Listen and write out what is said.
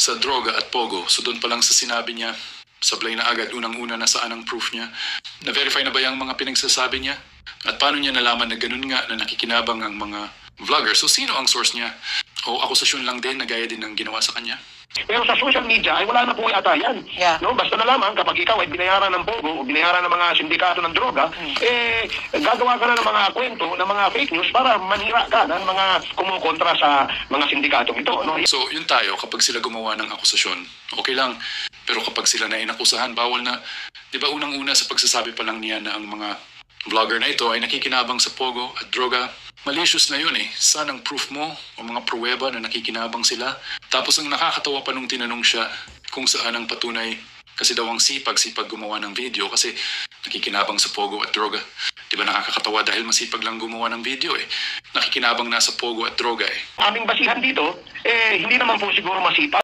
sa droga at pogo. So doon pa lang sa sinabi niya, sablay na agad unang-una na saan ang proof niya. Na-verify na ba yung mga pinagsasabi niya? At paano niya nalaman na ganun nga na nakikinabang ang mga vlogger? So sino ang source niya? O akusasyon lang din na gaya din ng ginawa sa kanya? Pero sa social media ay wala na po yata yan. Yeah. No, basta na lamang kapag ikaw ay binayaran ng pogo o binayaran ng mga sindikato ng droga, eh gagawa ka na ng mga kwento, ng mga fake news para manira ka ng mga kumukontra sa mga sindikatong ito. No? So, yun tayo, kapag sila gumawa ng akusasyon, okay lang. Pero kapag sila na inakusahan, bawal na. Di ba unang-una sa pagsasabi pa lang niya na ang mga vlogger na ito ay nakikinabang sa pogo at droga, malicious na yun eh. Saan ang proof mo o mga pruweba na nakikinabang sila? Tapos ang nakakatawa pa nung tinanong siya kung saan ang patunay kasi daw ang sipag-sipag gumawa ng video kasi nakikinabang sa pogo at droga. Di ba nakakatawa dahil masipag lang gumawa ng video eh. Nakikinabang na sa pogo at droga eh. Aming basihan dito, eh hindi naman po siguro masipag.